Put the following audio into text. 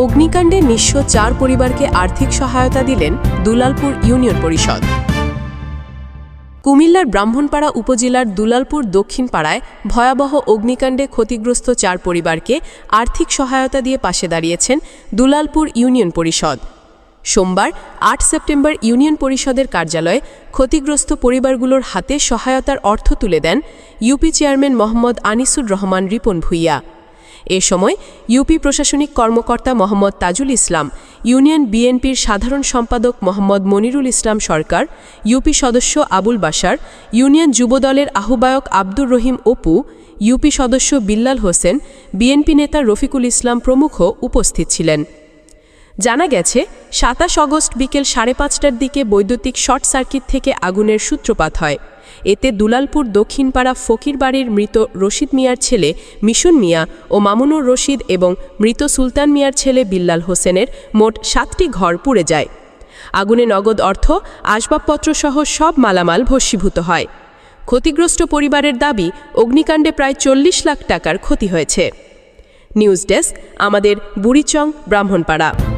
অগ্নিকাণ্ডে নিঃস্ব চার পরিবারকে আর্থিক সহায়তা দিলেন দুলালপুর ইউনিয়ন পরিষদ। কুমিল্লার ব্রাহ্মণপাড়া উপজেলার দুলালপুর দক্ষিণ পাড়ায় ভয়াবহ অগ্নিকাণ্ডে ক্ষতিগ্রস্ত চার পরিবারকে আর্থিক সহায়তা দিয়ে পাশে দাঁড়িয়েছেন দুলালপুর ইউনিয়ন পরিষদ। সোমবার, আট সেপ্টেম্বর ইউনিয়ন পরিষদের কার্যালয়ে ক্ষতিগ্রস্ত পরিবারগুলোর হাতে সহায়তার অর্থ তুলে দেন ইউপি চেয়ারম্যান মোহাম্মদ আনিসুর রহমান রিপন ভুইয়া। এ সময় ইউপি প্রশাসনিক কর্মকর্তা মোহাম্মদ তাজুল ইসলাম, ইউনিয়ন বিএনপির সাধারণ সম্পাদক মোহাম্মদ মনিরুল ইসলাম সরকার, ইউপি সদস্য আবুল বাসার ইউনিয়ন যুবদলের আহ্বায়ক আব্দুর রহিম অপু, ইউপি সদস্য বিল্লাল হোসেন, বিএনপি নেতা রফিকুল ইসলাম প্রমুখ উপস্থিত ছিলেন। জানা গেছে, সাতাশ অগস্ট বিকেল সাড়ে পাঁচটার দিকে বৈদ্যুতিক শর্ট সার্কিট থেকে আগুনের সূত্রপাত হয়। এতে দুলালপুর দক্ষিণপাড়া ফকির বাড়ির মৃত রশিদ মিয়ার ছেলে মিশুন মিয়া ও মামুনুর রশিদ এবং মৃত সুলতান মিয়ার ছেলে বিল্লাল হোসেনের মোট সাতটি ঘর পুড়ে যায়। আগুনে নগদ অর্থ আসবাবপত্রসহ সব মালামাল ভস্মীভূত হয়। ক্ষতিগ্রস্ত পরিবারের দাবি, অগ্নিকাণ্ডে প্রায় চল্লিশ লাখ টাকার ক্ষতি হয়েছে। নিউজ ডেস্ক, আমাদের বুড়িচং, ব্রাহ্মণপাড়া।